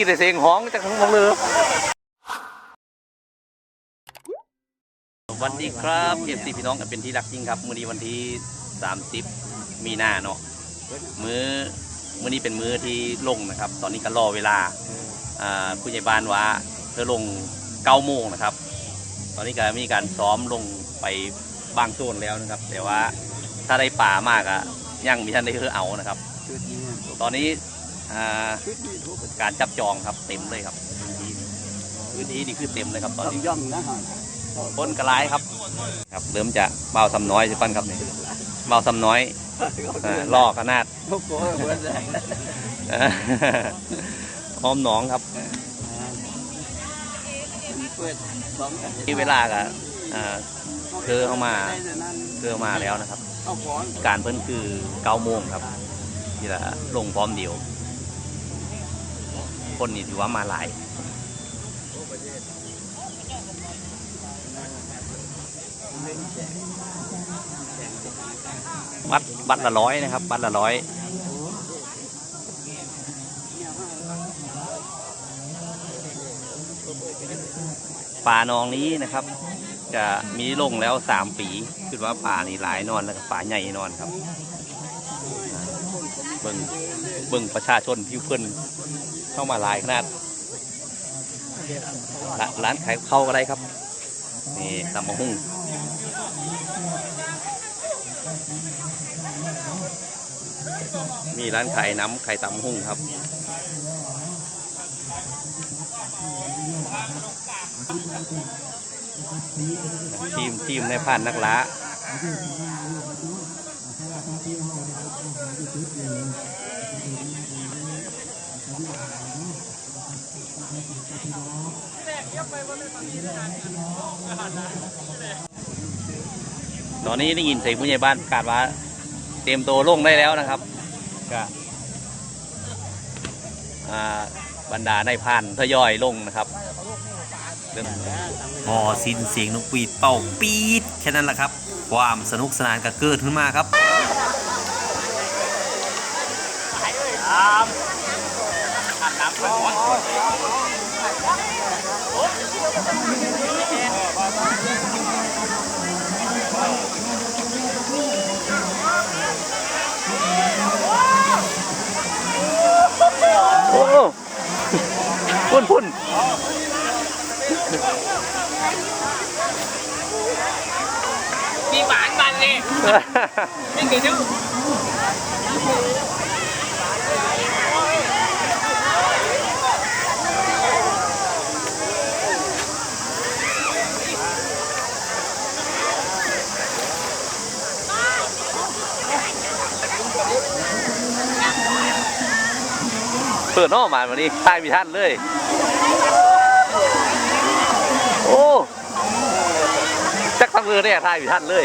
ยินแต่เสียงฮ้องจากทั้งหมดเลยสวัสดีครับเอฟซีพี่น้องกันเป็นที่รักจริงครับ มื้อนี้วันที่ 30 มีนาเนาะมื้อมื้อนี้เป็นมื้อที่ลงนะครับ ตอนนี้ก็รอเวลาอ่าผู้ใหญ่บ้านว่าเธอลง9โมงนะครับ ตอนนี้ก็มีการซ้อมลงไปบางโซนแล้วนะครับ แต่ว่าถ้าได้ป่ามากอะยังมีท่านได้เธอเอานะครับ ตอนนี้ การจับจองครับเต็มเลยครับพื้นที่พื้นที่นี่คือเต็มเลยครับตอนนี้ย่อมนะฮะคนกระไรครับ ครับเริ่มจะเบาซ้ำน้อยใช่ปันครับนี่เบาซ้ำน้อยอ่าล่อขนาดโอ้โหเบิดเลยหอมหนองครับเปิดสองที่เวลากับอ่าเธอเอามาเพื่อมาแล้วนะครับเอาของการเพิ่นคือเก้าโมงครับที่ละลงพร้อมเดียว คนนี่ถือว่ามาหลายวัดวัดละร้อยนะครับวัดละร้อยป่านองนี้นะครับ จะมีลงแล้วสามปีคือว่าป่านี่หลายนอนแล้วก็ป่าใหญ่นอนครับ เบิ่งเบิ่งประชาชนผิวเพิ่น เข้ามาหลายขนาดร้านขายเข้าวก็ได้ครับ นี่ตำมะฮุ่งมีร้านขายน้ำไข่ตำมะฮุ่งครับ ทีมทีมในผ่านนักล้า ตอนนี้ได้ยินเสียงผู้ใหญ่บ้านประกาศว่า เตรียมตัวลงได้แล้วนะครับก็อ่าบรรดาในผ่านทยอยลงนะครับพอสิ้นเสียงนกหวีดเป่าปี๊ดแค่นั้นแหละครับ ความสนุกสนานก็เกิดขึ้นมาครับโพุ่นพุ่นมีหวานมันเลยนี่คือชื่อ ปิดนอกมาวันนี้ทายมีท่านเลย โอ้จักทำมือเนี่ยทายมีท่านเลย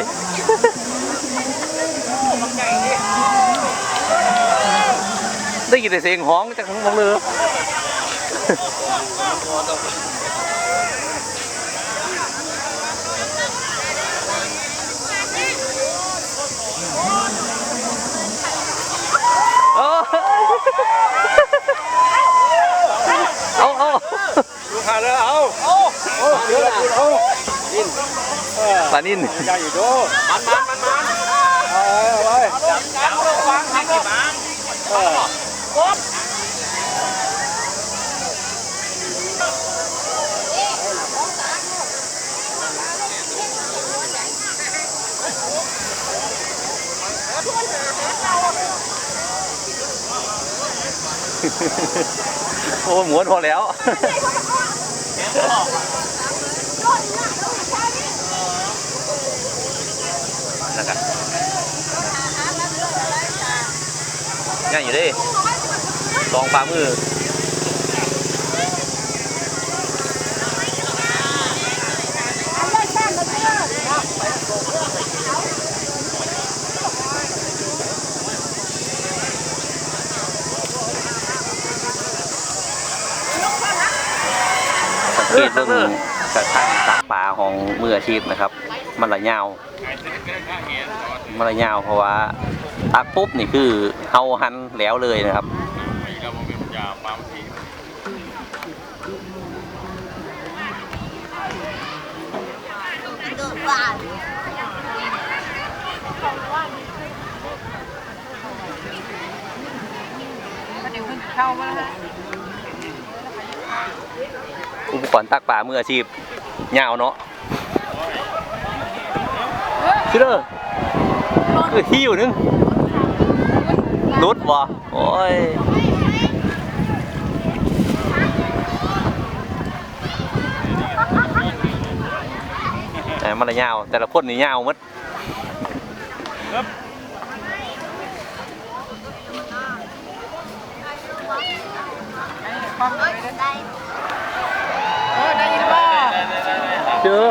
ได้ยินแต่เสียงห้องจากทั้งเรือโอ้เอาเอา ดูขาเลยเอาเอาเอาเดี๋ยวคุณเอาดินเออ ปลานินใหญ่อยู่ดูมันมันมันมันเอาไว้จับจับลงวางทักกี่มันเออปุ๊บโอ้หมวนพอแล้ว นะครับยังอยู่ดิสองฝ่ามือสังเกตเรื่องกระทั่ง ป่าของมืออาชีพนะครับ มันละยาว มันละยาวเพราะว่าตักปุ๊บนี่คือเฮาหันแล้วเลยนะครับอุปกรณ์ตักป่ามืออาชีพ ยาวเนาะชิเลอร์คือที่อยู่นึงรุดบ่โอ้ยแต่มันละยาว แต่ละคนนี่ยาวมัด เออได้ยินบ่ เจอ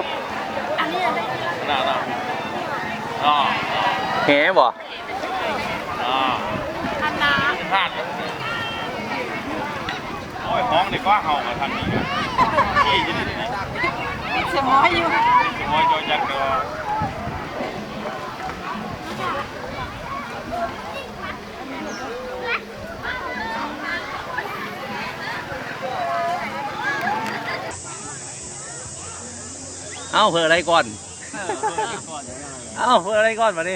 น่าน่าอ๋อแหบ่อ๋อพลาดโอ้ยห้องนี่ก็เห่ามาทางนี้กันที่ยืนนี่เสียหมออยู่โอ้ยจอยจักเเอ้าเพื่ออะไรก่อน เอ้าเพื่ออะไรก่อนมาดิ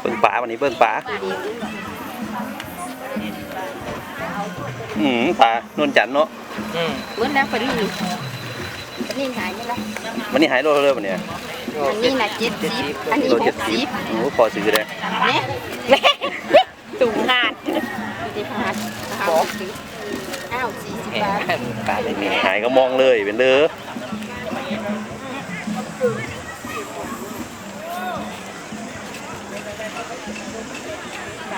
เบิ่งปลาวันนี้เบิ่งปลาอืมปลานวลจันทร์เนาะมื้อนั้นคนนี้คนนี้หายไปแล้ววันนี้หายโลเท่าเลยวันนี้อันนี้น่ะเจ็ดสิบอันนี้โลหเจ็ดกสิสิบบโอ้พอซื้อได้เนี่ยแม่สูงหาดดีหาดหาดอ้าวสี่สิบบาทหายก็มองเลยเป็นเด้อ